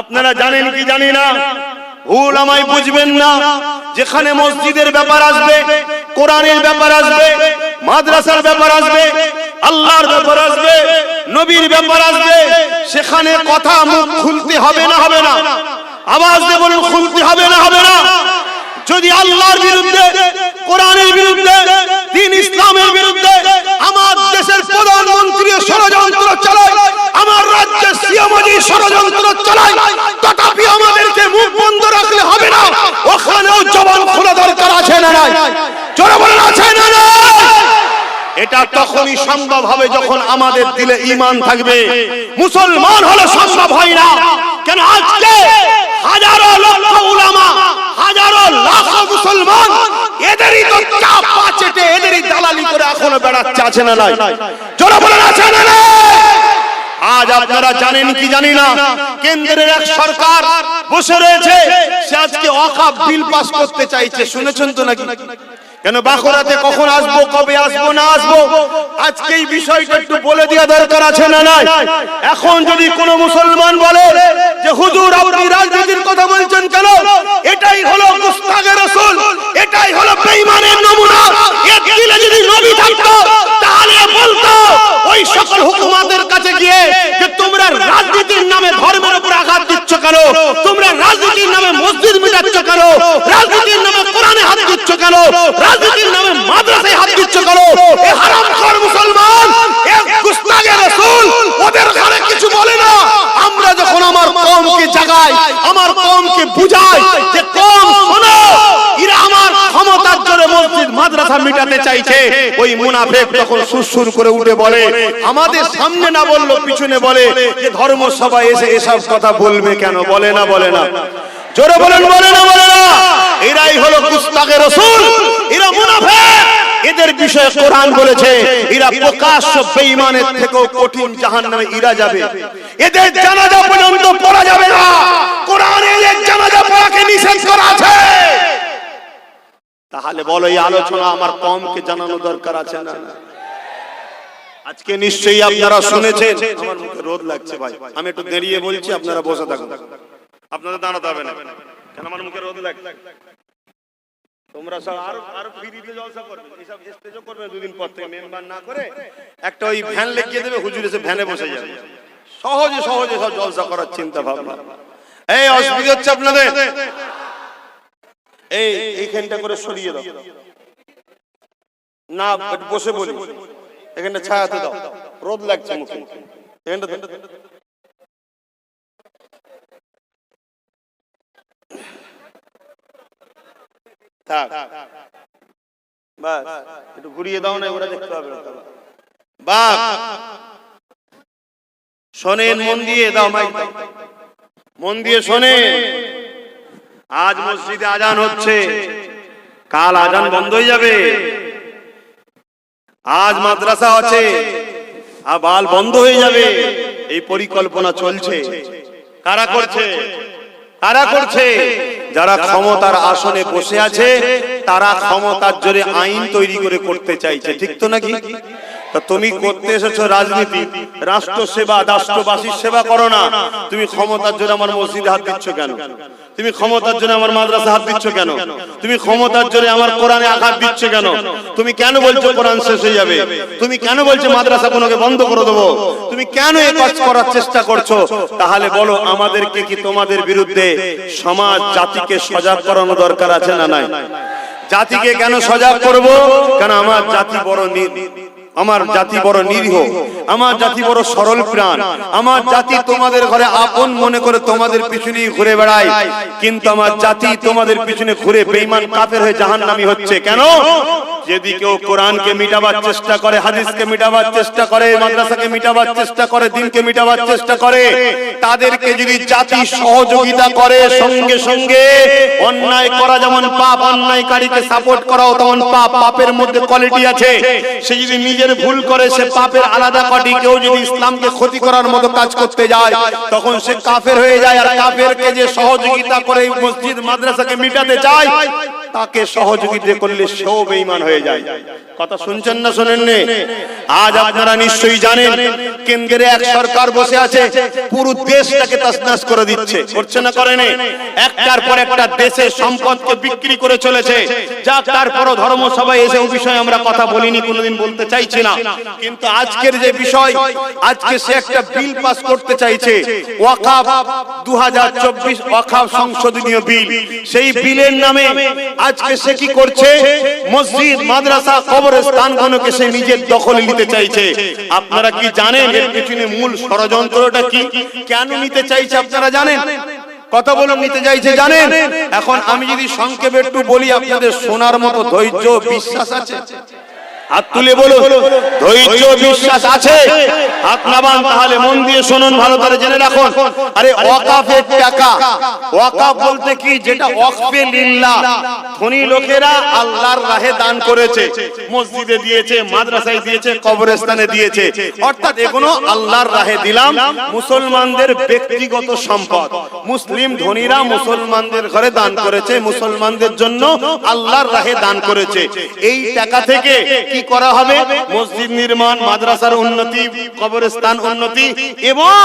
আপনারা জানেন কি জানি না? ভুল আমায় বুঝবেন না। যেখানে মসজিদের ব্যাপার আসবে, কোরআনের ব্যাপার আসবে, মাদ্রাসার ব্যাপার আসবে, আল্লাহর ব্যাপার আসবে, নবীর ব্যাপার আসবে, সেখানে কথা মুখ খুলতে হবে না হবে না। আওয়াজ দিয়ে বলুন, খুলতে হবে না হবে না। যদি আল্লাহর বিরুদ্ধে, কোরআনের বিরুদ্ধে, দিন ইসলামের বিরুদ্ধে প্রধানমন্ত্রী ষড়যন্ত্র চালায়, আমার সিএমজি ষড়যন্ত্র চালায়, তথাপি আমাদেরকে মুখ বন্ধ রাখলে হবে না, ওখানেও জবান খোলা দরকার আছে না আছে না এটা তখনই সম্ভব হবে যখন আমাদের দিলে ঈমান থাকবে। মুসলমান হলে সম্ভব হয় না। কেন আজকে হাজারো লক্ষ উলামা, হাজারো লাখ মুসলমান, এদেরই তো চাপ চেটে এদেরই দালালি করে এখনও বেড়াচ্ছে, আছে না নাই? জোরে বলেন, আছে না নাই? আজ আপনারা জানেন কি জানি না? কেন্দ্রের এক সরকার বসে রয়েছে, সে আজকে অকাপ বিল পাস করতে চাইছে, শুনেছেন তো নাকি? কেন বাঁকুড়াতে কখন আসব, কবে আসব, না আসব? আজকে এই বিষয়টা একটু বলে দেওয়া দরকার আছে না নাই? এখন যদি কোনো মুসলমান বলে যে হুজুর আপনি রাজনীতির কথা বলছেন কেন? এটাই হলো মুস্তাগে রসুল, এটাই হলো বেঈমানের নমুনা। এর দিলে যদি নবী থাকতো, তাহলে বলতো, ওই সকল হুকুমাতের কাছে গিয়ে যে তোমরা রাজনীতির নামে ধর্মের উপর আঘাত দিচ্ছ কেন? তোমরা রাজনীতির নামে মসজিদ মিটাচ্ছ কেন? রাজনীতির নামে কোরআনে হাত দিচ্ছ কেন? রাজনীতির নামে মাদ্রাসায় হাত দিচ্ছ কেন? এ হারামখোর মুসলমান, এ গুস্তাগে রাসূল, ওদের ঘরে কিছু বলে না। আমরা যখন আমার কওমকে জাগাই আমার কওমকে বুঝাই যে কওম শোনো। এরা আমার ক্ষমতার জোরে মসজিদ মাদ্রাসা মিটাতে চাইছে। ওই মুনাফিক তখন সুরসুর করে উঠে বলে আমাদের সামনে না বলল পিছনে বলে যে ধর্ম সবাই এসে এসব কথা বলবে কেন? বলে না বলে না। জোরে বলেন বলে না বলে না। এরাই হলো গুস্তাগে রসুল। এরা মুনাফিক। এদের বিষয়ে কোরআন বলেছে, এরা প্রকাশ্য বেঈমানের থেকেও কঠিন জাহান্নামে ইরা যাবে। এদের জানাজা পর্যন্ত পড়া যাবে না। কোরআনে এদের জানাজা পড়াকে নিষেধ করা আছে। তাহলে বলো, এই আলোচনা আমার কমকে জানানো দরকার আছে না? আজকে নিশ্চয়ই আপনারা শুনেছেন। আমার মুখে রোদ লাগছে ভাই। আমি একটু দাঁড়িয়ে বলছি, আপনারা বসে থাকুন। আপনারা দাঁড়াতে হবে না। কেন আমার মুখে রোদ লাগছে? তোমরা সব আরও আরও ফ্রিতে জলসা করবে। এসব স্টেজও করবে দুদিন পর থেকে মেম্বার না করে একটা ওই ভ্যান লেগিয়ে দেবে হুজুর এসে ভ্যানে বসে যাবে। সহজে সহজে সব জলসা করার চিন্তা ভাবনা। এই অসুবিধা হচ্ছে আপনাদের? এই এইখানটা করে সরিয়ে দাও। না বসে বলি। এখানটা ছায়াতে দাও। রোদ লাগছে মুখে। এখানটা থাক। একটু ঘুরিয়ে দাও না ওরা দেখতে বাপ শোনেন, মন দিয়ে দাও দাও। মন দিয়ে শোনেন। আজ মসজিদে আজান হচ্ছে। কাল আজান বন্ধ হয়ে যাবে। আজ মাদ্রাসা আছে। আবাল বন্ধ হয়ে যাবে। এই পরিকল্পনা চলছে। কারা করছে? কারা করছে? যারা ক্ষমতার আসনে বসে আছে তারা ক্ষমতার জোরে আইন তৈরি করে করতে চাইছে। ঠিক তো নাকি? তা তুমি করতে এসেছ রাজনীতি। রাষ্ট্র সেবা রাষ্ট্রবাসীর সেবা করো না। তুমি ক্ষমতার জন্য আমার মসজিদে হাত দিচ্ছ কেন? তুমি ক্ষমতার জন্য আমার মাদ্রাসা হাত দিচ্ছ কেন? তুমি ক্ষমতার জন্য আমার কোরআনে আঘাত দিচ্ছ কেন? তুমি কেন বলছো কোরআন শেষ হয়ে যাবে? তুমি কেন বলছো মাদ্রাসা কোনোকে বন্ধ করে দেবো? তুমি কেন এই কাজ করার চেষ্টা করছ? তাহলে বলো, আমাদেরকে কি তোমাদের বিরুদ্ধে সমাজ, জাতিকে সজাগ করানো দরকার আছে না নাই? জাতিকে কেন সজাগ করব? কেন আমার জাতি বড় আমার জাতি বড় নিরীহ আমার জাতি বড় সরল প্রাণ। আমার জাতি তোমাদের ঘরে আপন মনে করে তোমাদের পিছনেই ঘুরে বেড়ায়। কিন্তু আমার জাতি তোমাদের পিছনে ঘুরে বেঈমান কাফের হয়ে জাহান্নামী হচ্ছে। কেন? যদি কেউ কোরআনকে মিটাবার চেষ্টা করে হাদিসকে মিটাবার চেষ্টা করে মাদ্রাসাকে মিটাবার চেষ্টা করে দিনকে মিটাবার চেষ্টা করে তাদেরকে যদি জাতি সহযোগিতা করে সঙ্গে সঙ্গে অন্যায় করা যেমন পাপ অন্যায়কারীকে সাপোর্ট করাও তেমন পাপ পাপের মধ্যে কোয়ালিটি আছে সে যদি নিজের ভুল করে সে পাপের আলাদা কাটি কেউ যদি ইসলামকে ক্ষতি করার মতো কাজ করতে যায়, তখন সে কাফের হয়ে যায়। আর কাফেরকে যে সহযোগিতা করে মসজিদ, মাদ্রাসাকে মিটাতে চায়, তাকে সহযোগিতা করলে সেও বেঈমান হয়ে যায়। কথা শুনছেন না শোনেন নে আজ আপনারা নিশ্চয়ই জানেন কেন্দ্রে এক সরকার বসে আছে, পুরো দেশটাকে তসনাস করে দিচ্ছে। করছে না করে নে একটার পর একটা দেশের সম্পদকে বিক্রি করে চলেছে। যা তারপরও ধর্মসভায় এসে ওই বিষয়ে আমরা কথা বলিনি, কোনোদিন বলতে চাইছি না। কিন্তু আজকের যে বিষয়, আজকে সে একটা বিল পাস করতে চাইছে। ওয়াকাফ দু ওয়াকাফ সংশোধনীয় বিল। সেই বিলের নামে আজকে সে কি করছে? মসজিদ, মাদ্রাসা সে নিজের দখলে নিতে চাইছে। আপনারা কি জানেন এর পিছনে মূল ষড়যন্ত্রটা কি? কেন নিতে চাইছে আপনারা জানেন? কথা বলুন, নিতে চাইছে, জানেন? এখন আমি যদি সংক্ষেপে একটু বলি, আপনাদের শোনার মতো ধৈর্য, বিশ্বাস আছে? হাত তুলে বলুন ধৈর্য বিশ্বাস আছে? হাত নামান তাহলে মন দিয়ে শুনুন ভালো করে জেনে রাখুন। আরে ওয়াকাফের টাকা। ওয়াকাফ বলতে কি? যেটা ওয়াকফে লিল্লাহ ধনী লোকেরা আল্লাহর রাহে দান করেছে। মসজিদে দিয়েছে মাদ্রাসায় দিয়েছে কবরস্থানে দিয়েছে। অর্থাৎ এগুলো আল্লাহর রাহে দিলাম। মুসলমানদের ব্যক্তিগত সম্পদ। মুসলিম ধনীরা মুসলমানদের ঘরে দান করেছে। মুসলমানদের জন্য আল্লাহর রাহে দান করেছে। এই টাকা থেকে কি করা হবে? মসজিদ নির্মাণ মাদ্রাসার উন্নতি কবরস্থান উন্নতি এবং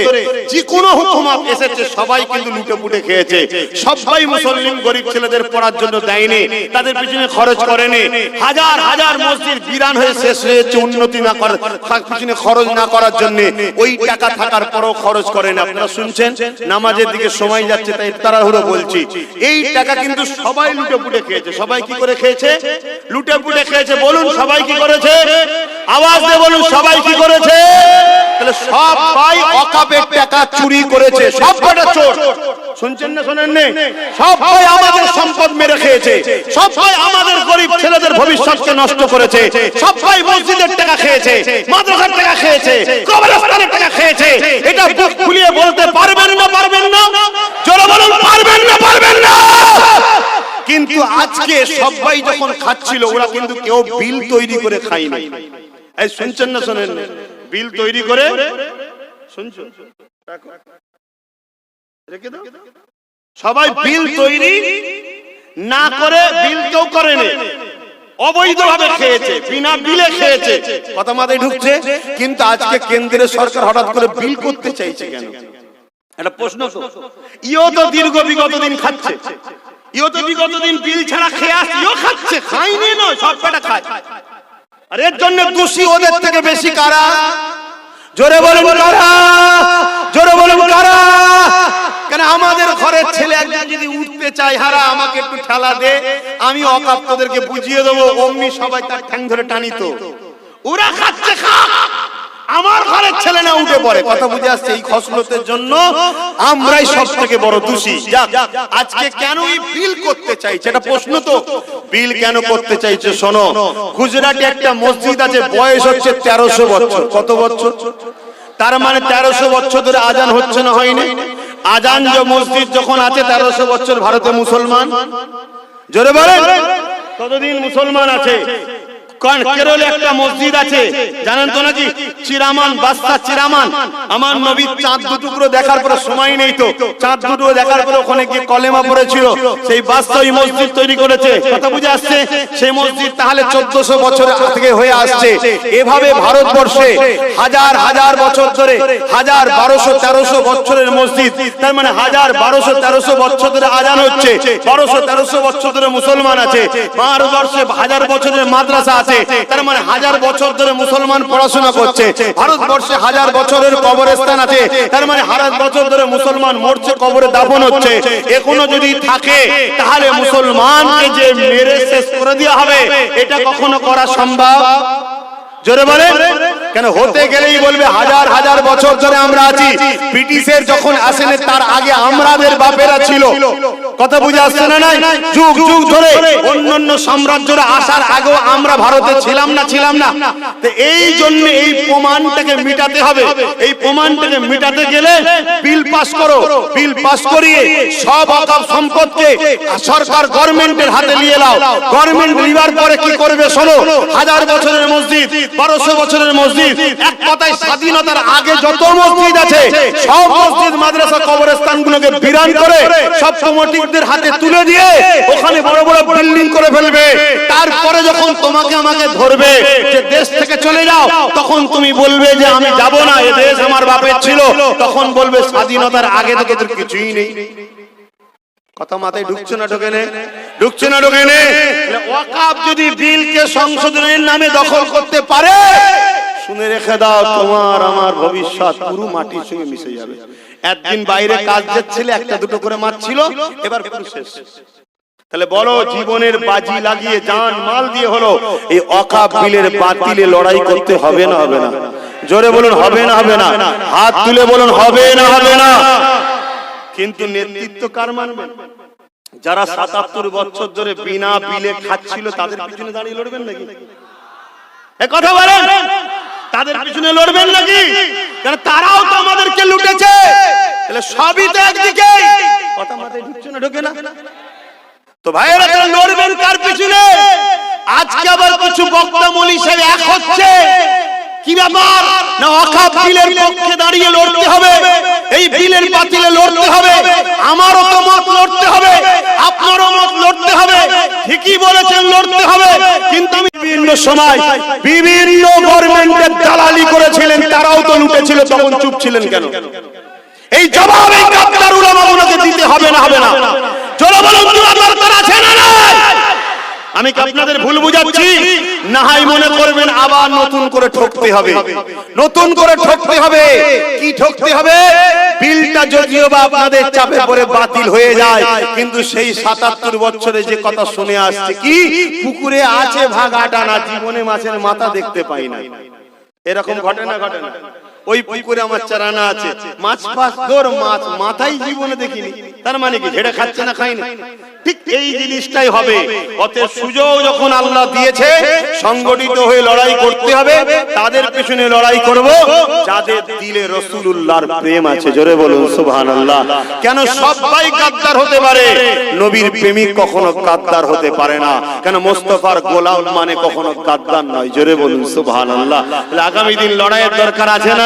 যে কোনো হুকুমত এসেছে সবাই কিন্তু লুটে পুটে খেয়েছে। সবাই মুসলিম গরিব ছেলেদের পড়ার জন্য দেয়নি তাদের পিছনে খরচ করেনি। হাজার হাজার মসজিদ বিরান হয়ে শেষ হয়েছে উন্নতি না করার পিছনে খরচ না করার জন্য ওই টাকা থাকার পরও খরচ করেন আপনারা শুনছেন? নামাজের দিকে সময় যাচ্ছে তাই তাড়াহুড়ো বলছি। এই টাকা কিন্তু সবাই লুটে পুটে খেয়েছে। সবাই কি করে খেয়েছে? লুটে পুটে খেয়েছে। বলুন সবাই কি করেছে আওয়াজ দিয়ে বলুন সবাই কি করেছে? তাহলে সবাই অকাপের টাকা চুরি করেছে সব কটা চোর। শুনছেন না শোনেন নে? সবাই আমাদের সম্পদ মেরে খেয়েছে সবাই আমাদের গরিব ছেলেদের ভবিষ্যৎকে নষ্ট করেছে সবাই মসজিদের টাকা খেয়েছে মাদ্রাসার টাকা খেয়েছে কবরস্থানের টাকা খেয়েছে। এটা বুক খুলিয়ে বলতে পারবেন না পারবেন না? জোরে বলুন পারবেন না পারবেন না? কিন্তু আজকে সবাই যখন খাচ্ছিল ওরা কিন্তু কেউ বিল তৈরি করে খায়নি। এই শুনছেন না শোনেন বিল তৈরি করে শুনছো? রাখো। রেখে দাও। সবাই বিল তৈরি না করে বিল কেউ করেনি। অবৈধভাবে খেয়েছে বিনা বিলে খেয়েছে। কথা মাথায় ঢুকছে কিন্তু আজকে কেন্দ্রের সরকার হঠাৎ করে বিল করতে চাইছে কেন? একটা প্রশ্ন তো ইও তো দীর্ঘ বিগত দিন খাচ্ছে। ইও তো বিগত দিন বিল ছাড়া খেয়ে আসছে ইও খাচ্ছে। খাইনি নয় সব কটা খায়। আর এর জন্য দোষী ওদের থেকে বেশি কারা? জোরে বলুন কারা? জোরে বলুন কারা? কেন আমাদের ঘরের ছেলে একজন যদি উঠতে চায় হারা আমাকে একটু ঠেলা দে। আমি অকাপ তোদেরকে বুঝিয়ে দেবো অমনি সবাই তার ঠ্যাং ধরে টানিত। ওরা খাচ্ছে খা! আমার ঘরের ছেলে না উঠে পড়ে। কথা বুঝে আসছে এই খসলতের জন্য আমরাই সব থেকে বড় দোষী। যাক, আজকে কেন এই বিল করতে চাইছে? এটা প্রশ্ন তো। বিল কেন করতে চাইছে শোনো গুজরাটে একটা মসজিদ আছে বয়স হচ্ছে তেরোশো বছর। কত বছর? তার মানে তেরোশো বছর ধরে আজান হচ্ছে না হয়নি? আজান যে মসজিদ যখন আছে তেরোশো বছর ভারতে মুসলমান? জোরে বলেন। কতদিন মুসলমান আছে? কারণ কেরলে একটা মসজিদ আছে। জানেন তো নাকি? চিরামান চিরামান আমার নবী চাঁদ দুটুকরো দেখার পরে সময় নেই তো। চাঁদ দেখার পরে ওখানে গিয়ে কলেমা পড়েছিল। সেই ওই মসজিদ তৈরি করেছে। কথা বুঝে আসছে? সেই মসজিদ তাহলে চোদ্দশো বছর থেকে হয়ে আসছে। এভাবে ভারতবর্ষে হাজার হাজার বছর ধরে হাজার বারোশো তেরোশো বছরের মসজিদ। তার মানে হাজার বারোশো তেরোশো বছর ধরে আজান হচ্ছে। বারোশো তেরোশো বছর ধরে মুসলমান আছে। ভারতবর্ষে হাজার বছরের মাদ্রাসা আছে। তার মানে হাজার বছর ধরে মুসলমান পড়াশোনা করছে, ভারতবর্ষে হাজার বছরের কবরস্থান আছে, তার মানে হাজার বছর ধরে মুসলমান মরছে, কবরে দাফন হচ্ছে, এখনও যদি থাকে, তাহলে মুসলমানকে যে মেরে শেষ করে দেওয়া হবে, এটা কখনো করা সম্ভব? জোরে বলে কেন হতে গেলেই বলবে হাজার হাজার বছর ধরে আমরা আছি, ব্রিটিশের যখন আসেনি, তার আগে আমাদের বাপেরা ছিল কথা বুঝে আসছে না নাই? যুগ যুগ ধরে অন্যান্য সাম্রাজ্যরা আসার আগেও আমরা ভারতে ছিলাম না ছিলাম না। তো এই জন্য এই প্রমাণটাকে মিটাতে হবে। এই প্রমাণটাকে মিটাতে গেলে বিল পাস করো। বিল পাস করিয়ে সব অকাপ সম্পদকে সরকার গভর্নমেন্টের হাতে নিয়ে নাও। গভর্নমেন্ট নিবার পরে কি করবে শোনো? হাজার বছরের মসজিদ বারোশো বছরের মসজিদ এক কথায় স্বাধীনতার আগে যত মসজিদ আছে সব মসজিদ মাদ্রাসা কবরস্থানগুলোকে বিরান করে সব কমিটিদের হাতে তুলে দিয়ে ওখানে বড় বড় বিল্ডিং করে ফেলবে। তারপরে যখন তোমাকে আমাকে ধরবে যে দেশ থেকে চলে যাও, তখন তুমি বলবে যে আমি যাব না, এ দেশ আমার বাপের ছিল। তখন বলবে স্বাধীনতার আগে থেকে তোর কিছুই নেই। ঢুকছে না ঢোকে নামে দখল করতে পারে শুনে রেখে দাও, তোমার আমার ভবিষ্যৎ পুরো মাটির সঙ্গে মিশে যাবে। একদিন বাইরে কাজ যাচ্ছিলে, একটা দুটো করে মাছ ছিল, এবার পুরো শেষ। তাহলে বলো, জীবনের বাজি লাগিয়ে জান মাল দিয়ে হলো, এই অকাপ বিলের বাতিলে লড়াই করতে হবে না হবে না। জোরে বলুন, হবে না হবে না। হাত তুলে বলুন, হবে না হবে না। কিন্তু নেতৃত্ব কার মানবে? যারা সাতাত্তর বছর ধরে বিনা বিলে খাচ্ছিল, তাদের পিছনে দাঁড়িয়ে লড়বেন নাকি? কথা বলেন। তারাও তো আমাদেরকে লুটেছে? তাহলে সবই তো একদিকে কথা ঢুকছে না, ঢুকে না? তো ভাইয়েরা লড়বেন কার পিছনে? আজকে আবার কিছু বক্তা মলি এক হচ্ছে। কি ব্যাপার? না অখাপ বিলের পক্ষে দাঁড়িয়ে লড়তে হবে। এই বিলের বাতিলে লড়তে হবে। আমারও তো মত লড়তে হবে। আপনারও মত লড়তে হবে। ঠিকই বলেছেন লড়তে হবে। কিন্তু আমি বিভিন্ন সময় বিভিন্ন গভর্নমেন্টের দালালি করেছিলেন তারাও তো লুটেছিল তখন চুপ ছিলেন কেন? এই জবাব এই গাদ্দার উলামাগুলোকে দিতে হবে না হবে না। জোরে বলুন দরকার আছে না আমি কি আপনাদের ভুল বুঝাচ্ছি? নাহাই মনে করবেন আবার নতুন করে ঠকতে হবে। নতুন করে ঠকতে হবে। কি ঠকতে হবে? বিলটা যদিও বা আপনাদের চাপে পড়ে বাতিল হয়ে যায়, কিন্তু সেই সাতাত্তর বছরে যে কথা শুনে আসছে কি? পুকুরে আছে ভাগ আটা না জীবনে মাছের মাথা দেখতে পাই না। এরকম ঘটে না ঘটে না। ওই পুকুরে আমার চারানা আছে। মাছ পাস দোর মাছ মাথায় জীবনে দেখিনি। তার মানে কি, ঝেড়ে খাচ্ছে না খাইনি ঠিক এই জিনিসটাই হবে। অতএব সুযোগ যখন আল্লাহ দিয়েছে, সংগঠিত হয়ে লড়াই করতে হবে। তাদের পেছনে লড়াই করব। যাদের দিলে রসুলুল্লাহর প্রেম আছে, জোরে বলুন, সুবহানাল্লাহ। কেন সবাই গাদ্দার হতে পারে? নবীর প্রেমিক কখনো গাদ্দার হতে পারে না। কেন মোস্তফার গোলাম মানে কখনো গাদ্দার নয়? জোরে বলুন, সুবহানাল্লাহ। আগামী দিন লড়াইয়ের দরকার আছে না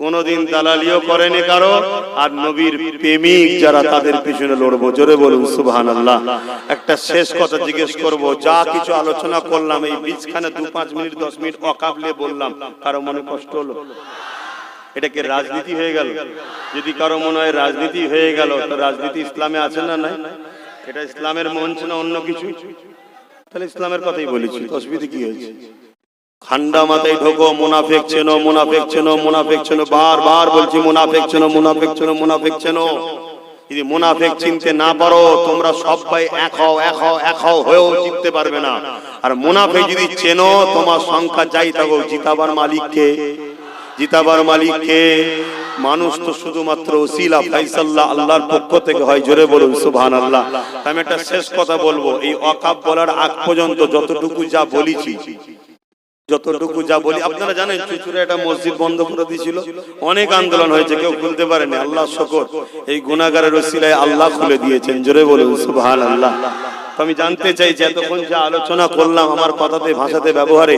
কোনদিন দালালিও করেনি কারও আর নবীর প্রেমিক যারা তাদের পিছনে লড়বো জোরে বলুন সুবহান আল্লাহ একটা শেষ কথা জিজ্ঞেস করব যা কিছু আলোচনা করলাম এই বীজখানে দু পাঁচ মিনিট দশ মিনিট অকাবলে বললাম কারও মনে কষ্ট হলো? এটাকে রাজনীতি হয়ে গেল। যদি কারও মনে হয় রাজনীতি হয়ে গেল তো রাজনীতি ইসলামে আছে না নাই? এটা ইসলামের মঞ্চ না অন্য কিছু? তাহলে ইসলামের কথাই বলেছি অসুবিধা কি হয়েছে? ঠান্ডা মাথায় ঢোকো, মুনাফেক চেনো মুনাফেক চেনো মুনাফেক চেনো বারবার বলছি মুনাফেক চেনো মুনাফেক চেনো মুনাফেক চেনো। যদি মুনাফেক চিনতে না পারো, তোমরা সবাই এক হও এক হও এক হও, হয়েও জিততে পারবে না। আর মুনাফেক যদি চেনো, তোমার সংখ্যা যাই থাকো, জিতাবার মালিককে জিতাবার মালিককে। মানুষ তো শুধুমাত্র ওসিলা, ফাইসাল্লাহ, আল্লাহর পক্ষ থেকে হয়, জোরে বলুন সুবহান আল্লাহ আমি একটা শেষ কথা বলব, এই অকাপ বলার আগ পর্যন্ত যতটুকু যা বলেছি যতটুকু যা বলি, আপনারা জানেন চুচুরে একটা মসজিদ বন্ধ করে দিয়েছিল। অনেক আন্দোলন হয়েছে, কেউ খুলতে পারেনি। আল্লাহ শকর, এই গুনাগারের ওসিলায় আল্লাহ খুলে দিয়েছেন। জোরে বলুন সুবহান আল্লাহ আমি জানতে চাই যে এতক্ষণ যা আলোচনা করলাম আমার কথাতে, ভাষাতে, ব্যবহারে,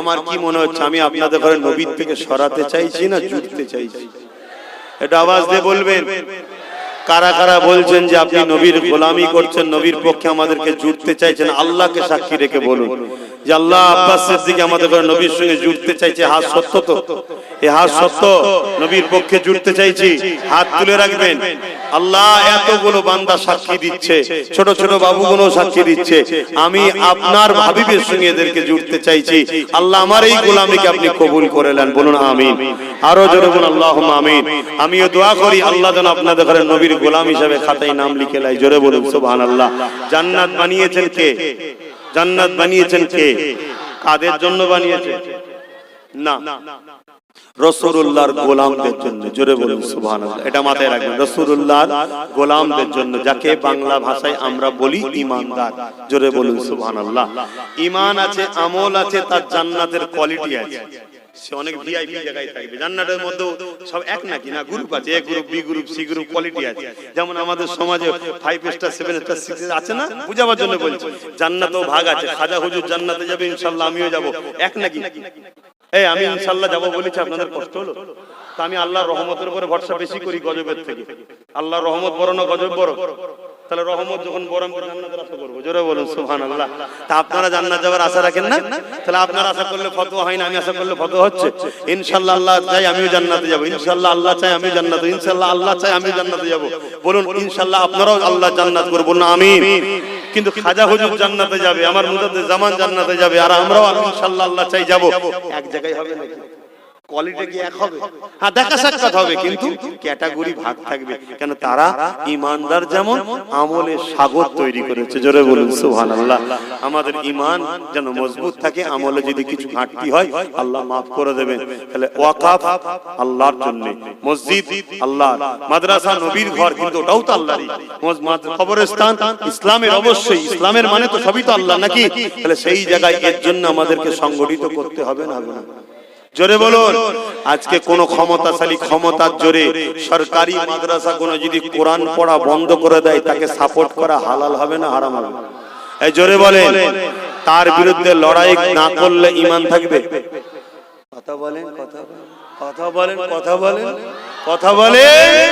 আমার কি মনে হচ্ছে? আমি আপনাদের ঘরে নবীর থেকে সরাতে চাইছি না জুটতে চাইছি? এটা আওয়াজ দিয়ে বলবেন? কারা কারা বলছেন যে আপনি নবীর গোলামি করছেন, নবীর পক্ষে আমাদেরকে জুটতে চাইছেন? আল্লাহকে সাক্ষী রেখে বলুন। যে আল্লাহ আব্বাস সিদ্দিকী আমাদের ঘরে নবীর সঙ্গে জুড়তে চাইছে, হাত সত্য তো? এই হাত সত্য নবীর পক্ষে জুড়তে চাইছি, হাত তুলে রাখবেন। আল্লাহ এতগুলো বান্দা সাক্ষী দিচ্ছে, ছোট ছোট বাবুগুলো সাক্ষী দিচ্ছে। আমি আপনার ভাবিবের সঙ্গে এদেরকে জুড়তে চাইছি। আল্লাহ আমার এই গোলামিকে আপনি কবুল করে নেন, বলুন আমিন। আরও জোরে বলুন আল্লাহ আমিন। আমিও দোয়া করি, আল্লাহ যেন আপনাদের ঘরে নবীর গোলাম হিসাবে খাতায় নাম লিখে লাই জোরে বলুন, সুবহানাল্লাহ। জান্নাত বানিয়েছেন কে? জান্নাত বানিয়েছেন কে? কাদের জন্য বানিয়েছেন? না। গোলামদের জন্য, জোরে বলুন, সুবহানাল্লাহ। এটা মাথায় রাখবেন গোলামদের জন্য, যাকে বাংলা ভাষায় আমরা বলি ইমানদার। জোরে বলুন, সুবহানাল্লাহ। ইমান আছে, আমল আছে, তার জান্নাতের কোয়ালিটি আছে। সে অনেক ভিআইপি জায়গায় থাকবে। জান্নাতের মধ্যে সব এক নাকি? না গ্রুপ আছে। A group B group C group quality আছে। যেমন আমাদের সমাজে five star seven star six আছে না? বুঝাবার জন্য বলছি। জান্নাতেও ভাগ আছে। খাজা হুজুর জান্নাতে যাবে ইনশাল্লাহ আমিও যাব। এক নাকি? এই, আমি ইনশাল্লাহ যাব বলেছি, আপনাদের কষ্ট হলো? তা আমি আল্লাহর রহমতের উপরে ভরসা বেশি করি গজবের থেকে। আল্লাহর রহমত বড় না গজব বড়? তাহলে রহমত যখন আমি করব। জোরে বলুন, সুবহানাল্লাহ। তা আপনারা জান্নাত যাওয়ার আশা রাখেন না? তাহলে আশা করলে হয় না, আমি আশা করলে ফতোয়া হচ্ছে। ইনশাআল্লাহ আল্লাহ চাই আমিও জান্নাতে যাব। ইনশাআল্লাহ আল্লাহ চাই আমিও জান্নাতে ইনশাআল্লাহ আল্লাহ চাই আমিও জান্নাতে যাব। বলুন ইনশাআল্লাহ আপনারাও আল্লাহ জান্নাত করবেন বলুন, আমিন। কিন্তু খাজা হুজুর জান্নাতে যাবে, আমার মুদাদ্দিস জামান জান্নাতে যাবে, আর আমরাও ইনশাল্লাহ আল্লাহ চাই যাব। এক জায়গায় হবে নাকি? কোয়ালিটি কি এক হবে? হ্যাঁ দেখা সাক্ষাৎ হবে কিন্তু ক্যাটাগরি ভাগ থাকবে। কেন তারা ইমানদার যেমন আমলে সাগর তৈরি করেছে। জোরে বলুন সুবহানাল্লাহ। আমাদের ইমান যেন মজবুত থাকে আমলে যদি কিছু ঘাটতি হয় আল্লাহ মাফ করে দেবেন। তাহলে ওয়াকাফ আল্লাহর জন্য। মসজিদ আল্লাহ মাদ্রাসা নবীর ঘর কিন্তু ওটাও তো আল্লাহরই। কবরস্থান ইসলামের অবশ্যই ইসলামের মানে তো সবই তো আল্লাহ নাকি? তাহলে সেই জায়গায় এর জন্য আমাদেরকে সংগঠিত করতে হবে না হবে না জোরে বলুন। আজকে কোন ক্ষমতাশালী ক্ষমতার জোরে সরকারি মাদ্রাসা কোনো যদি কোরআন পড়া বন্ধ করে দেয় তাকে সাপোর্ট করা হালাল হবে না হারাম হবে? এই জোরে বলেন। তার বিরুদ্ধে লড়াই না করলে ইমান থাকবে? কথা বলেন কথা বলেন। কথা বলেন। কথা বলেন। কথা বলেন।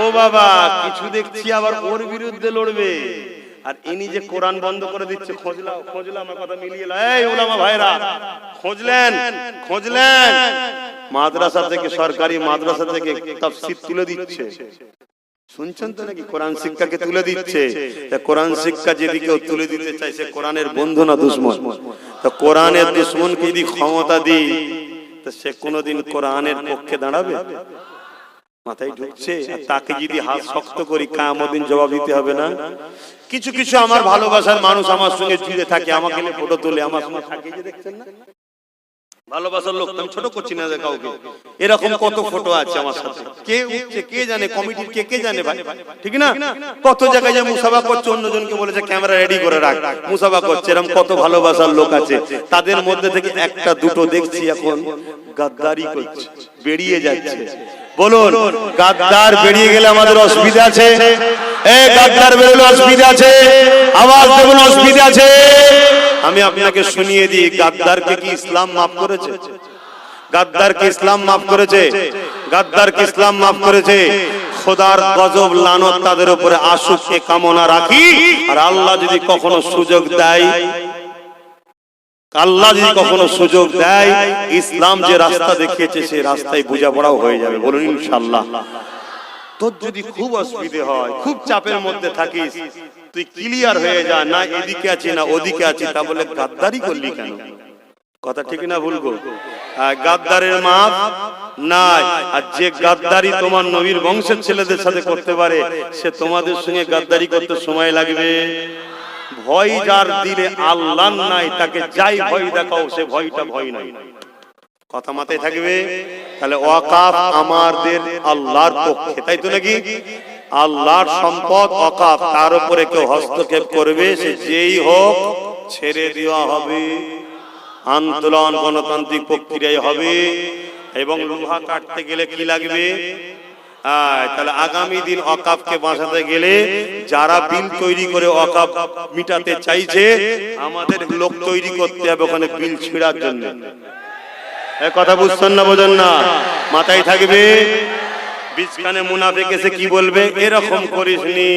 ও বাবা কিছু দেখছি আবার ওর বিরুদ্ধে লড়বে। আর ইনি যে কোরআন বন্ধ করে দিচ্ছে খোঁজলাম খোঁজলাম আমার কথা মিলিয়ে। এই ওলামা ভাইরা খোঁজলেন খোঁজলেন। মাদ্রাসা থেকে সরকারি মাদ্রাসা থেকে তাফসীর তুলে দিচ্ছে। শুনছেন তো নাকি? কোরআন শিক্ষাকে তুলে দিচ্ছে। তা কোরআন শিক্ষা যদি কেউ তুলে দিতে চায় সে কোরআনের বন্ধু না দুশ্মন? তো কোরআনের দুশ্মনকে যদি ক্ষমতা দিই? তো সে কোনোদিন কোরআনের পক্ষে দাঁড়াবে? মাথায় ঢুকছে তাকে যদি হাত শক্ত করি কামদিন জবাব দিতে হবে না? কিছু কিছু আমার ভালোবাসার মানুষ আমার সঙ্গে জুড়ে থাকে আমাকে ফটো তোলে আমার সঙ্গে থাকে যে দেখছেন না? ভালোবাসার লোক আমি ছোট করছি না কাউকে। এরকম কত ফটো আছে আমার সাথে। কে উঠছে কে জানে কমিটির কে কে জানে ভাই? ঠিক না? কত জায়গায় যে মুসাফা করছে অন্যজনকে বলেছে ক্যামেরা রেডি করে রাখ মুসাফা করছে। এরকম কত ভালোবাসার লোক আছে। তাদের মধ্যে থেকে একটা দুটো দেখছি এখন গাদ্দারি করছে বেরিয়ে যাচ্ছে। বলুন, গাদ্দার বেরিয়ে গেলে আমাদের অসুবিধা আছে? এ, গাদ্দার বেরোলে অসুবিধা আছে? আওয়াজ দেবেন, অসুবিধা আছে? আমি আপনাকে শুনিয়ে দিই, গাদ্দারকে কি ইসলাম মাফ করেছে? গাদ্দারকে ইসলাম মাফ করেছে? গাদ্দারকে ইসলাম মাফ করেছে? খোদার গজব লানত তাদের উপরে আসুক কামনা রাখি। আর আল্লাহ যদি কখনো সুযোগ দেয় আল্লাহ যদি কখনো সুযোগ দেয় ইসলাম যে রাস্তা দেখিয়েছে সেই রাস্তায় বোঝাপড়াও হয়ে যাবে। বলুন ইনশাল্লাহ তোর যদি খুব অসুবিধে হয় খুব চাপের মধ্যে থাকিস তুই ক্লিয়ার হয়ে যা না এদিকে আছি না ওদিকে আছি তা বলে গাদ্দারি করলি কেন? কথা ঠিক না ভুলবো গাদ্দারের মাপ নাই। আর যে গাদ্দারি তোমার নবীর বংশের ছেলেদের সাথে করতে পারে সে তোমাদের সঙ্গে গাদ্দারি করতে সময় লাগবে। ভয় যার দিলে আল্লাহ নাই, তাকে যাই ভয় দেখাও, সে ভয়টা ভয় নাই। কথা মাথায় থাকবে? তাহলে ওয়াকাফ আমাদের আল্লাহর পক্ষে, তাই তো নাকি? আল্লাহর সম্পদ ওয়াকাফ, তার উপরে কেউ হস্তক্ষেপ করবে, সে যেই হোক ছেড়ে দেওয়া হবে। আন্দোলন, গণতান্ত্রিক প্রক্রিয়ায় হবে। এবং লোহা কাটতে গেলে কি লাগবে? তাহলে আগামী দিন অকাপকে বাঁচাতে গেলে যারা বিল তৈরি করে অকাপ মিটাতে চাইছে, আমাদের লোক তৈরি করতে হবে ওখানে বিল ছিঁড়ার জন্য। কথা বুঝছেন না, বোঝেন না? মাথায় থাকবে? বীজখানে মুনাফেক এসে কি বলবে? এরকম করিসনি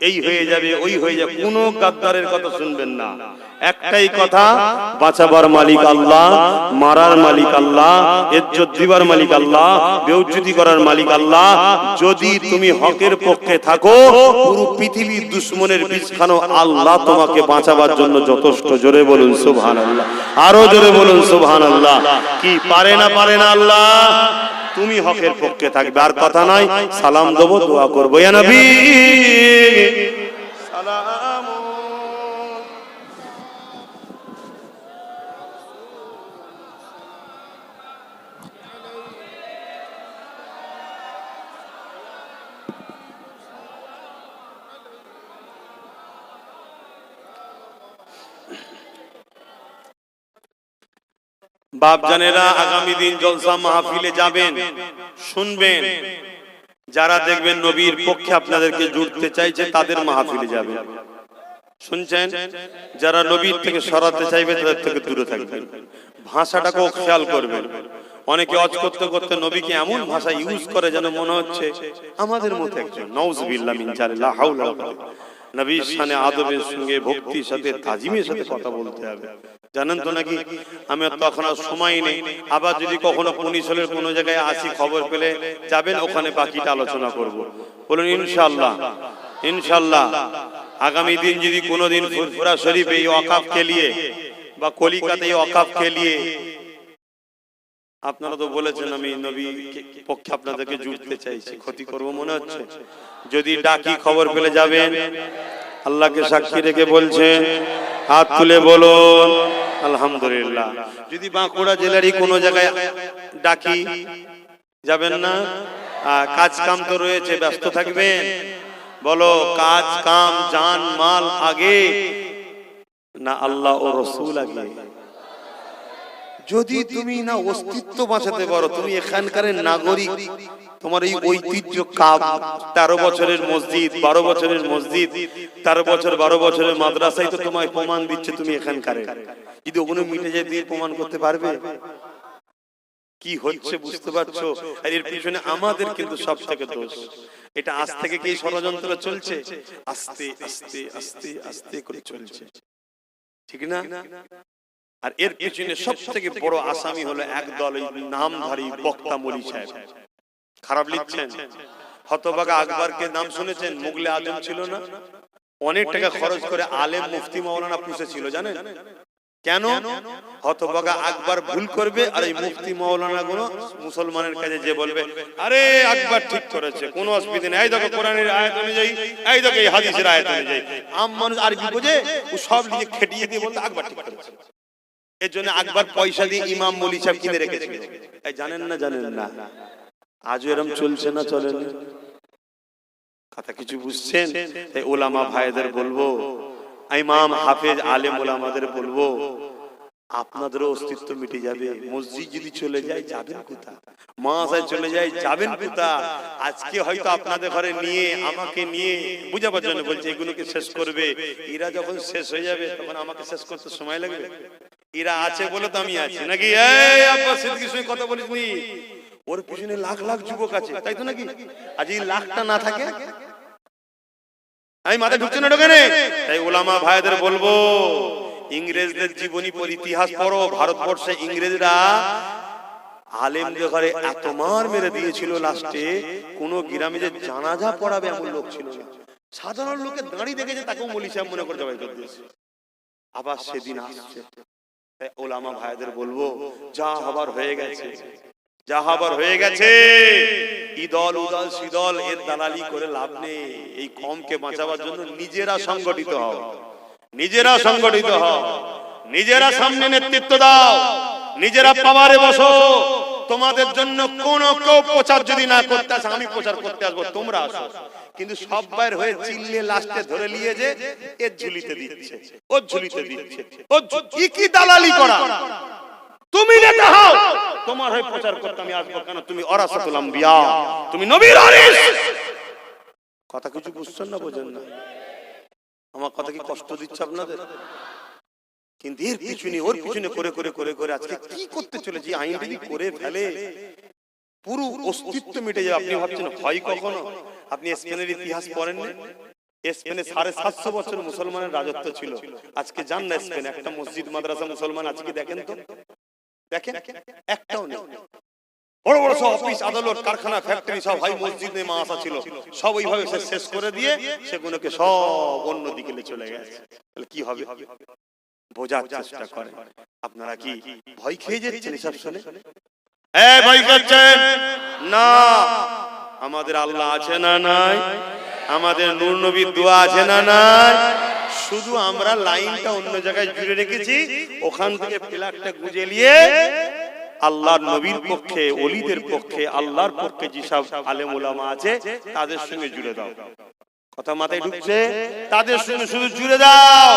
এই হয়ে যাবে ওই হয়ে যাবে। কোনো গাদ্দারের কথা শুনবেন না। একটাই কথা বাঁচাবার মালিক আল্লাহ মারার মালিক আল্লাহ ইজ্জত দিবার মালিক আল্লাহ বেউজ্জতি করার মালিক আল্লাহ। যদি তুমি হকের পক্ষে থাকো পুরো পৃথিবীর দুশ্মনের বীজখানো আল্লাহ তোমাকে বাঁচাবার জন্য যথেষ্ট জোরে বলুন সুবহানাল্লাহ। আরও জোরে বলুন সুবহানাল্লাহ। কি পারে না পারে না আল্লাহ? তুমি হকের পক্ষে থাকবে আর কথা নাই সালাম দেবো দোয়া করব। নবী! সালাম! বাপ জানেরা আগামী দিন জলসা মাহফিলে যাবেন, শুনবেন। যারা দেখবেন নবীর পক্ষে আপনাদেরকে জুড়তে চাইছে, তাদের মাহফিলে যাবেন। শুনছেন? যারা নবীর থেকে সরাতে চাইবে, তাদের থেকে দূরে থাকবেন। ভাষাটাকেও খেয়াল করবেন। অনেকে অজ করতে করতে নবীকে এমন ভাষা ইউজ করে যেন মনে হচ্ছে, আমাদের মতো একজন। নওজবিল্লাহ মিন জালিল্লাহ হাওলা। নবীর শানে আদবের সঙ্গে, ভক্তির সাথে, তাজিমের সাথে কথা বলতে হবে। জানেন তো নাকি? আমি তো এখন আর সময় নেই। আবার যদি কখনো পুলিশের কোনো জায়গায় আসি, খবর পেলে যাবেন, ওখানে বাকিটা আলোচনা করব। বলুন, ইনশাআল্লাহ ইনশাআল্লাহ, আগামী দিন যদি কোনোদিন ফুরফুরা শরীফ এই অকাপ খেলিয়ে বা কলিকাতায় অকাপ খেলিয়ে, আপনারা তো বলেছেন আমি নবী পক্ষে আপনাদেরকে জুড়তে চাইছি, ক্ষতি করব মনে হচ্ছে। যদি ডাকি খবর পেলে যাবেন, আল্লাহকে সাক্ষী রেখে বলছেন, হাত তুলে বলুন আলহামদুলিল্লাহ। যদি বাঁকুড়া জেলারই কোনো জায়গায় ডাকি, যাবেন না? কাজ কাম তো রয়েছে, ব্যস্ত থাকবেন। বলো, কাজ কাম জান মাল, আগে? না, আল্লাহ ও রসুল আগে। যদি তুমি না অস্তিত্ব বাঁচাতে পারো, তুমি এখানকার নাগরিক। তোমার এই ঐতিহ্য কাপ, তেরো বছরের মসজিদ, বারো বছরের মসজিদ, তেরো বছর, বারো বছরের মাদ্রাসায় তো তোমায় প্রমাণ দিচ্ছে তুমি এখানকার। যদি ওগুলো মিটে যায় দিয়ে প্রমাণ করতে পারবে? কি হচ্ছে বুঝতে পারছ? আর এর পিছনে আমাদের কিন্তু সব থেকে দোষ। এটা আজ থেকে কি ষড়যন্ত্র চলছে? আস্তে আস্তে আস্তে আস্তে করে চলছে। ঠিক না? আর এর পিছনে সব থেকে বড় আসামি হলো একদল এই নামধারী বক্তা মলি সাহেব। খারাপ লিখছেন? হতবাগা আকবরকে নাম শুনেছেন? মুগলে আজম ছিল না? অনেক টাকা খরচ করে আলেম মুফতি মাওলানা পুষেছিল জানেন? কেন? হতবাগা আকবর ভুল করবে আর এই মুফতি মাওলানা গুলো মুসলমানের কাছে যে বলবে, আরে, আকবর ঠিক করেছে, কোনো অসুবিধা নেই। এই দেখো কোরআনের আয়াত অনুযায়ী, এই দেখো এই হাদিসের আয়াত অনুযায়ী। আম মানুষ আরবি বোঝে, ও সব নিজে খেটিয়ে দিয়ে বলতে আকবর ঠিক করেছে। এর জন্য আকবর পয়সা দিয়ে ইমাম মলি সাহেব কিনে রেখেছিল এই জানেন না জানেন না। আজও এরম চলছে না চলে না কথা কিছু বুঝছেন? তাই ওলামা ভাইদের বলব ইমাম হাফেজ আলেম ওলামাদের বলব আপনাদেরও অস্তিত্ব মিটে যাবে। মসজিদ যদি চলে যায় যাবেন কোথা মাসায় চলে যায় যাবেন কোথা আজকে হয়তো আপনাদের ঘরে নিয়ে আমাকে নিয়ে বুঝাবার জন্য বলছে এগুলোকে শেষ করবে। এরা যখন শেষ হয়ে যাবে তখন আমাকে শেষ করতে সময় লাগবে? এরা আছে বলে তো আমি আছি। নাকি? এই আব্বাস সিদ্দিকীর সঙ্গে কথা বলিস নি? ওর পিছনে লাখ লাখ যুবক আছে। তাই তো নাকি? আজ এই লাখটা না থাকে? আমি মাথায় ঢুকছে না ঢোকে তাই ওলামা ভাইদের বলব ইংরেজদের জীবনী পর ইতিহাস পড়ো ভারতবর্ষে ইংরেজরা আলেমদের ঘরে এত মার মেরে দিয়েছিল লাস্টে কোন গ্রামে যে জানাজা পড়াবে এমন লোক ছিল না। সাধারণ লোকের দাঁড়িয়ে দেখেছে তাকেও মলি সাহেব মনে করে জবাই করে দিয়েছে। আবার সেদিন আসছে তাই ওলামা ভাইদের বলব যা হবার হয়ে গেছে। যা হবার হয়ে গেছে। ইদল উদল সিদল এর দালালি করে লাভ নেই। এই কমকে বাঁচাবার জন্য নিজেরা সংগঠিত হও। নিজেরা সংগঠিত হও। নিজেরা সামনে নেতৃত্ব দাও। নিজেরা পাওয়ারে বসো। তোমাদের জন্য কোন কেউ প্রচার যদি না করতে আসে, আমি প্রচার করতে আসব, তোমরা আসো। কিন্তু সব্বার হয়ে চিল্লে লাস্টে ধরে নিয়ে যে এর ঝুলিতে দিচ্ছে, ওর ঝুলিতে দিচ্ছে ও কি কি দালালি করা? তুমি নেতা হও। তোমার হয়ে প্রচার করতে আমি আসব কেন? তুমি অরাসাতুল আম্বিয়া, তুমি নবীর ওয়ারিস কথা কিছু বুঝছেন না, বোঝেন না। আমার কথা কি কষ্ট দিচ্ছে আপনাদের? কিন্তু এর পিছনে ওর পিছনে করে করে করে করে আজকে কি করতে চলেছি? আইন যদি করে ফেলে পুরো অস্তিত্ব মিটে যাবে আপনি ভাবছেন হয় কখনো? আপনি স্পেনের ইতিহাস পড়েন স্পেনে সাড়ে সাতশো বছর মুসলমানের রাজত্ব ছিল। আজকে যান না স্পেন একটা মসজিদ মাদ্রাসা মুসলমান আজকে দেখেন তো? দেখেন একটাও নেই। বড় বড় সব অফিস আদালত কারখানা ফ্যাক্টরি সব হাই মসজিদ নেই মাসা ছিল। সব ওইভাবে শেষ করে দিয়ে সেগুলোকে সব অন্য দিকে চলে গেছে। তাহলে কি হবে? বোঝার চেষ্টা করে। আপনারা কি ভয় খেয়ে যাচ্ছেন এসব শুনে? এ ভয় করছেন না। আমাদের আল্লাহ আছে না নাই? আমাদের নূর নবীর দোয়া আছে না নাই? শুধু আমরা লাইনটা অন্য জায়গায় জুড়ে রেখেছি ওখান থেকে প্লাগটা গুজে নিয়ে আল্লাহর নবীর পক্ষে অলিদের পক্ষে আল্লাহর পক্ষে যেসব আলেম ওলামা আছে তাদের সঙ্গে জুড়ে দাও। কথা মাথায় ঢুকছে তাদের সঙ্গে শুধু জুড়ে দাও।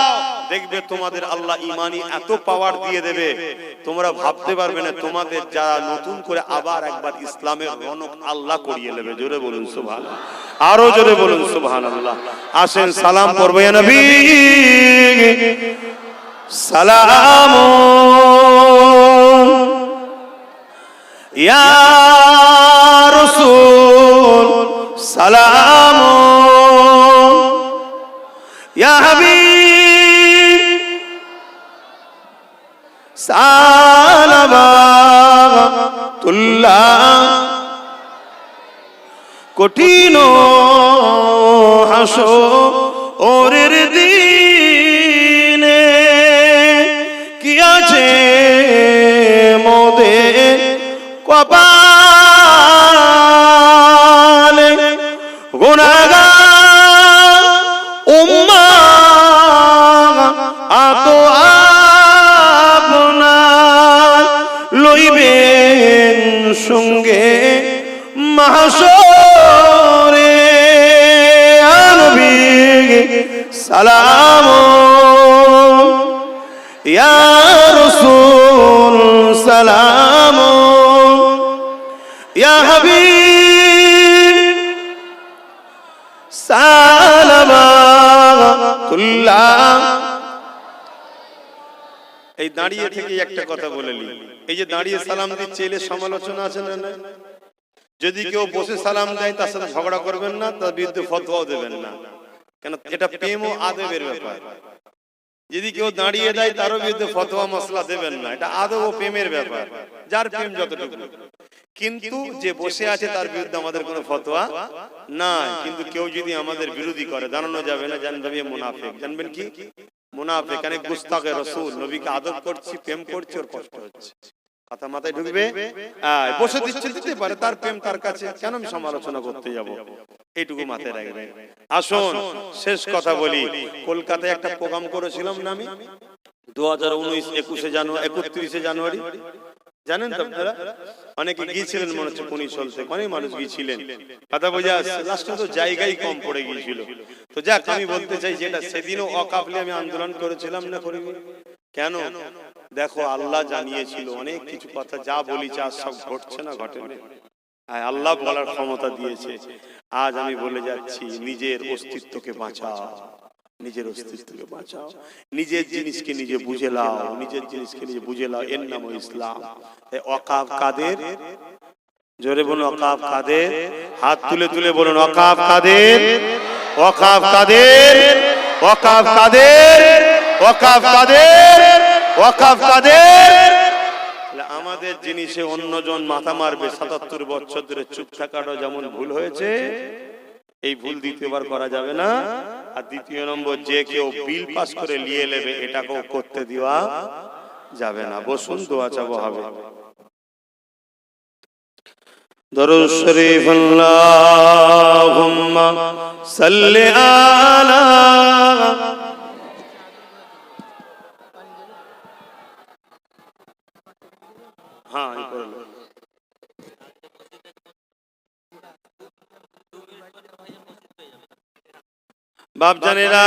দেখবে তোমাদের আল্লাহ ইমানি এত পাওয়ার দিয়ে দেবে। তোমরা ভাবতে পারবে না তোমাদের যারা নতুন করে আবার একবার ইসলামের রনক আল্লাহ করিয়ে নেবে জোরে বলুন সুবহান আরও জোরে বলুন সুবহান আল্লাহ আসেন সালাম পড়বে নবী। সালাম। ইয়া রাসূল সালাম। ইয়া হাবিব সালামাতুল্লাহ। কঠিন হাসো ওরের দিনে কি আছে মোদে কপালে? সালাম। ইয়া হাবিব সালামাতুল্লাহ এই দাঁড়িয়ে থেকে একটা কথা বলে নি। এই যে দাঁড়িয়ে সালাম দিচ্ছে, এলে সমালোচনা আছে না না যদি কেউ বসে সালাম দেয়, তার সাথে ঝগড়া করবেন না, তার বিরুদ্ধে ফতোয়াও দেবেন না। কেন? এটা প্রেম ও আদবের ব্যাপার। যদি কেউ দাঁড়িয়ে দেয় তারও বিরুদ্ধে ফতোয়া মশলা দেবেন না। এটা আদব ও প্রেমের ব্যাপার। যার প্রেম যতটুকু। কিন্তু যে বসে আছে তার বিরুদ্ধে আমাদের কোনো ফতোয়া না কিন্তু কেউ যদি আমাদের বিরোধী করে দাঁড়ানো যাবে না জানবে মুনাফেক। জানবেন কি? মুনাফেক মানে গুস্তাকে রসুল নবীকে আদব করছি প্রেম করছি ওর কষ্ট হচ্ছে। কথা মাথায় ঢুকবে বসে দিচ্ছে দিতে পারে তার প্রেম তার কাছে কেন আমি সমালোচনা করতে যাব? এইটুকু মাথায় রাখবে আসুন শেষ কথা বলি। কলকাতায় একটা প্রোগ্রাম করেছিলাম না আমি। দু হাজার উনিশ একুশে জানুয়ারি। একত্রিশে জানুয়ারি। জানেন তো আপনারা? অনেকে গিয়েছিলেন মনে হচ্ছে পুনি চলতে অনেক মানুষ গিয়েছিলেন। কথা বোঝা যাচ্ছে লাস্টে তো জায়গাই কম পড়ে গিয়েছিল। তো যাক আমি বলতে চাই যেটা সেদিনও অকাপলে আমি আন্দোলন করেছিলাম না করিনি। কেন? দেখো আল্লাহ জানিয়েছিল অনেক কিছু কথা যা বলি যা সব ঘটছে না ঘটে হ্যাঁ, আল্লাহ বলার ক্ষমতা দিয়েছে। আজ আমি বলে যাচ্ছি নিজের অস্তিত্বকে বাঁচাও। নিজের অস্তিত্বকে বাঁচাও। নিজের জিনিসকে নিজে বুঝে লাও। নিজের জিনিসকে নিজে বুঝে লাও। এর নাম ইসলাম। অকাব কাদের? জোরে বলুন অকাব কাদের? হাত তুলে তুলে বলুন অকাব কাদের? অকাব কাদের? অকাব কাদের? কাদের অকাব কাদের তাহলে আমাদের জিনিসে অন্যজন মাথা মারবে সাতাত্তর বছর ধরে চুপ থাকাটা যেমন ভুল হয়েছে, এই ভুল দ্বিতীয়বার করা যাবে না। আর দ্বিতীয় নম্বর, যে কেউ বিল পাস করে নিয়ে নেবে, এটাকেও করতে দেওয়া যাবে না। বসুন, দোয়া চাবো হবে। দরুদ শরীফ সাল্লি আলা বাপজানেরা,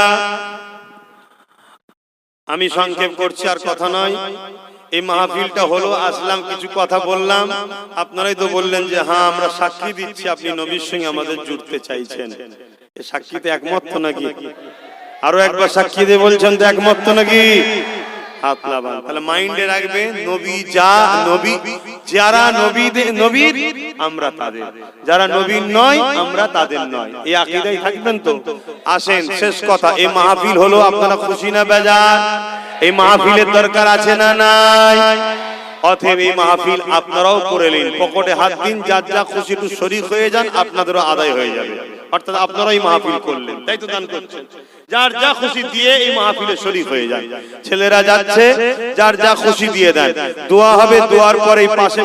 আমি সংক্ষেপ করছি আর কথা নয়। এই মাহফিলটা হলো, আসলাম, কিছু কথা বললাম। আপনারাই তো বললেন যে হ্যাঁ আমরা সাক্ষী দিচ্ছি, আপনি নবীর সঙ্গে আমাদের জুড়তে চাইছেন। সাক্ষীতে একমত নাকি? আরও একবার সাক্ষী দিয়ে বলছেন তো একমত নাকি? তাহলে মাইন্ডে রাখবে, নবী যা নবী, যারা নবী নবীর, আমরা তাদের। যারা নবীর নয়, আমরা তাদের নয়। এই থাকবেন তো। আসেন, শেষ কথা, এই মাহফিল হলো আপনারা খুশি না এই মাহফিলের দরকার আছে না নাই? অতএব এই মাহফিল আপনারাও করে নিন। পকেটে হাত দিন, যার যা খুশি একটু শরীর হয়ে যান, আপনাদেরও আদায় হয়ে যাবে। অর্থাৎ আপনারাই মাহফিল করলেন। তাই তো দান করছেন। যার যা খুশি দিয়ে এই মাহফিলে শরীক হয়ে যায়। ছেলেরা যাচ্ছে যার যা খুশি দিয়ে দেন। দোয়া হবে দোয়ার পরে এই পাশে